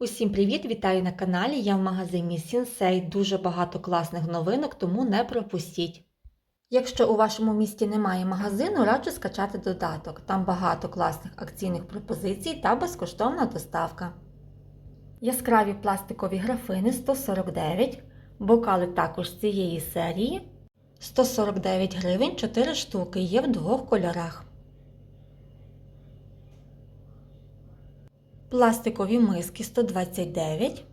Усім привіт! Вітаю на каналі. Я в магазині Sensei. Дуже багато класних новинок, тому не пропустіть. Якщо у вашому місті немає магазину, раджу скачати додаток. Там багато класних акційних пропозицій та безкоштовна доставка. Яскраві пластикові графини 149, бокали також цієї серії 149 гривень 4 штуки є в двох кольорах. Пластикові миски 129.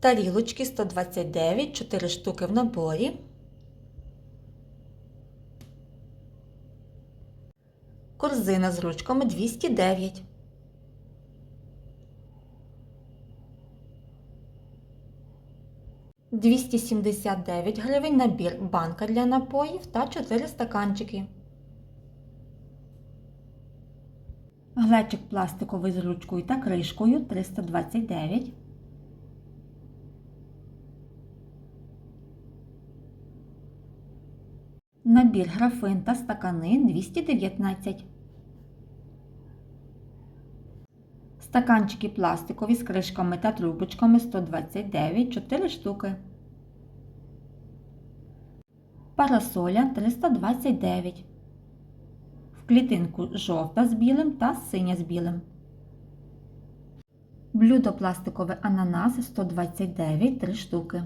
Тарілочки 129, 4 штуки в наборі. Корзина з ручками 209. Двісті сімдесят дев'ять гривень набір банка для напоїв та 4 стаканчики. Глечик пластиковий з ручкою та кришкою 329. Набір графин та стакани 219. Стаканчики пластикові з кришками та трубочками 129 4 штуки. Парасоля 329 клітинку жовта з білим та синя з білим. Блюдо пластикове ананас 129 3 штуки.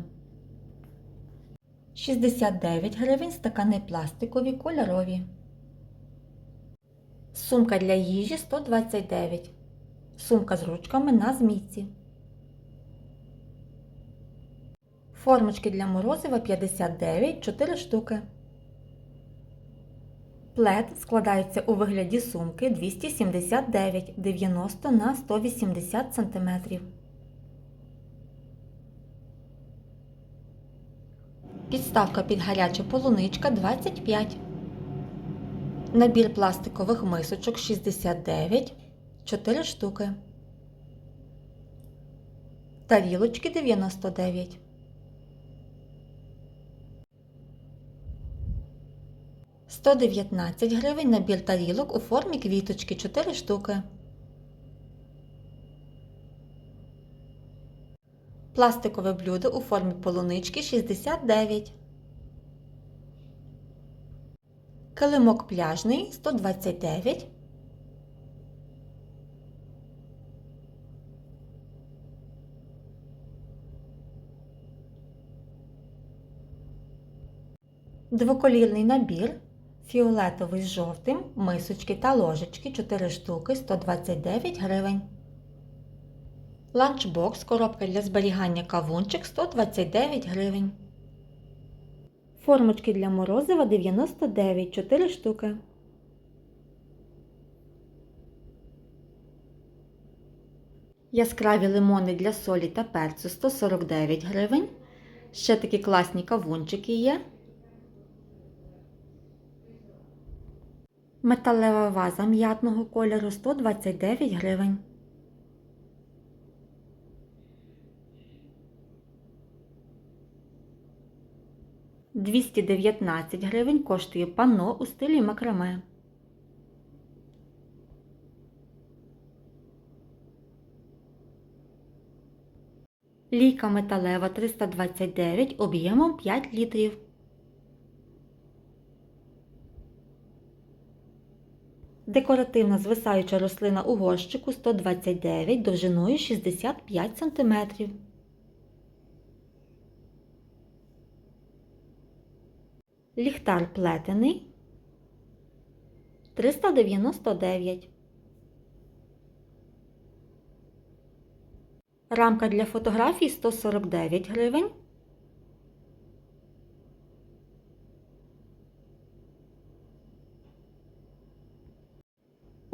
69 гривень стакани пластикові кольорові. Сумка для їжі 129. Сумка з ручками на змійці. Формочки для морозива 59 4 штуки. Плед складається у вигляді сумки 279 90 на 180 см. Підставка під гаряча полуничка 25. Набір пластикових мисочок 69 4 штуки. Тарілочки 99. 119 гривень набір тарілок у формі квіточки 4 штуки. Пластикове блюдо у формі полунички 69. Килимок пляжний 129. Двоколірний набір фіолетовий з жовтим, мисочки та ложечки 4 штуки 129 гривень. Ланчбокс, коробка для зберігання кавунчик 129 гривень. Формочки для морозива 99 4 штуки. Яскраві лимони для солі та перцю 149 гривень. Ще такі класні кавунчики є. Металева ваза м'ятного кольору 129 гривень. Двісті дев'ятнадцять гривень коштує панно у стилі макраме. Лійка металева 329 об'ємом 5 літрів. Декоративна звисаюча рослина у горщику 129 довжиною 65 см. Ліхтар плетений 399. Рамка для фотографій 149 гривень.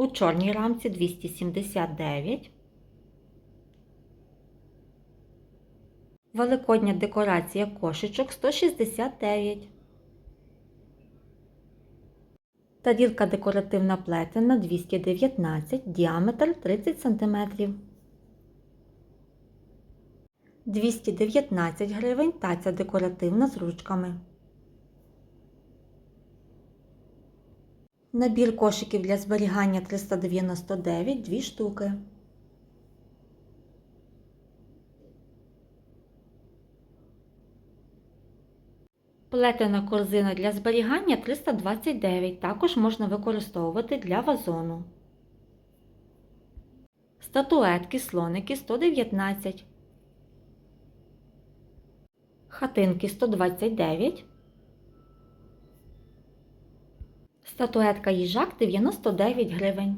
У чорній рамці 279. Великодня декорація кошечок 169. Тарілка декоративна плетена 219, діаметр 30 см. 219 гривень таця декоративна з ручками. Набір кошиків для зберігання 399 2 штуки. Плетена корзина для зберігання 329 також можна використовувати для вазону. Статуетки, слоники 119. Хатинки 129. Статуетка їжак 99 гривень.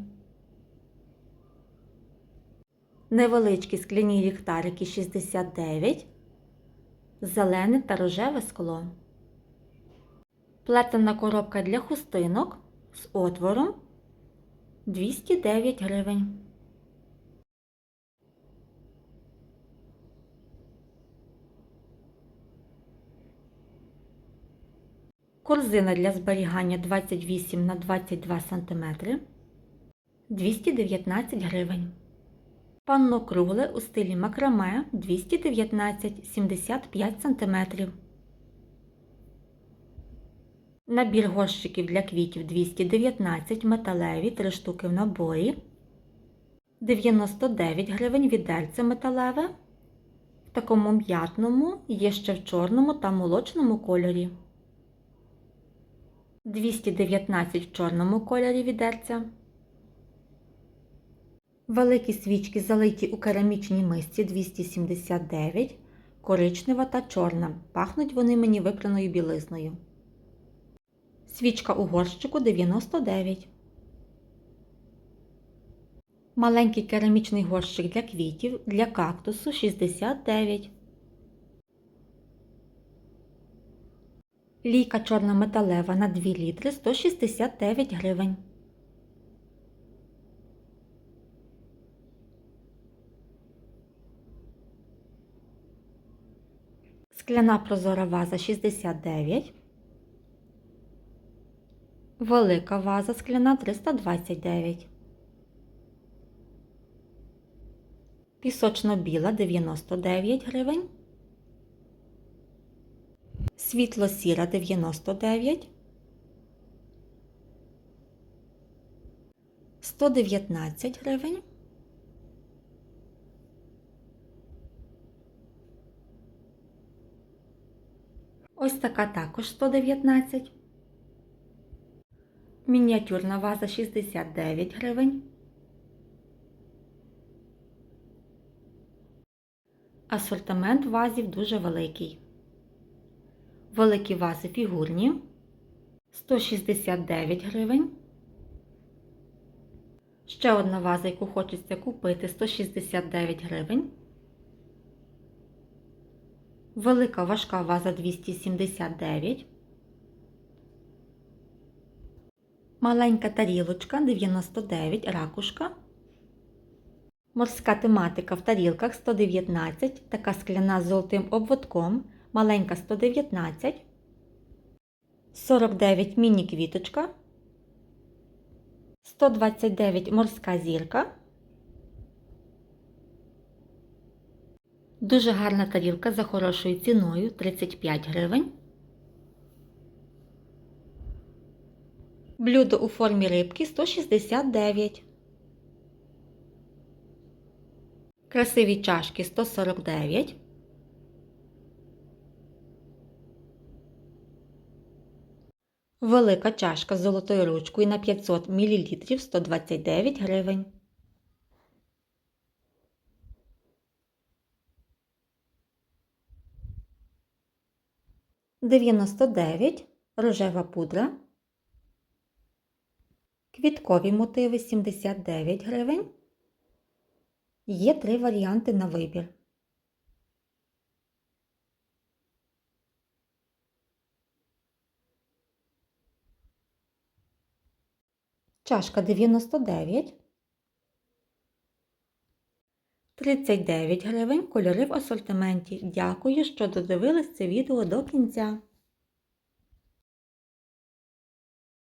Невеличкі скляні ліхтарики 69. Зелене та рожеве скло. Плетена коробка для хустинок з отвором 209 гривень. Корзина для зберігання 28 на 22 см 219 гривень. Панно кругле у стилі макраме 219 75 см. Набір горщиків для квітів 219 металеві 3 штуки в наборі. 99 гривень відерце металеве. В такому м'ятному є ще в чорному та молочному кольорі. 219 в чорному кольорі відерця. Великі свічки залиті у керамічній мисці 279, коричнева та чорна. Пахнуть вони мені випраною білизною. Свічка у горщику 99. Маленький керамічний горщик для квітів для кактусу 69. Лійка чорна металева на 2 літри 169 гривень. Скляна прозора ваза 69. Велика ваза скляна 329. Пісочно-біла 99 гривень. Світло сіра 99. 119 гривень. Ось така також 119. Мініатюрна ваза 69 гривень. Асортимент вазів дуже великий. Великі вази фігурні 169 гривень. Ще одна ваза, яку хочеться купити 169 гривень. Велика важка ваза 279. Маленька тарілочка 99 ракушка. Морська тематика в тарілках 119, така скляна з золотим обводком, маленька 119, 49 міні-квіточка, 129 морська зірка. Дуже гарна тарілка за хорошою ціною 35 гривень. Блюдо у формі рибки 169. Красиві чашки 149. Велика чашка з золотою ручкою на 500 мл 129 гривень. Дев'яносто дев'ять рожева пудра. Квіткові мотиви 79 гривень. Є три варіанти на вибір. Чашка 99. 39 гривень кольори в асортименті. Дякую, що додивились це відео до кінця.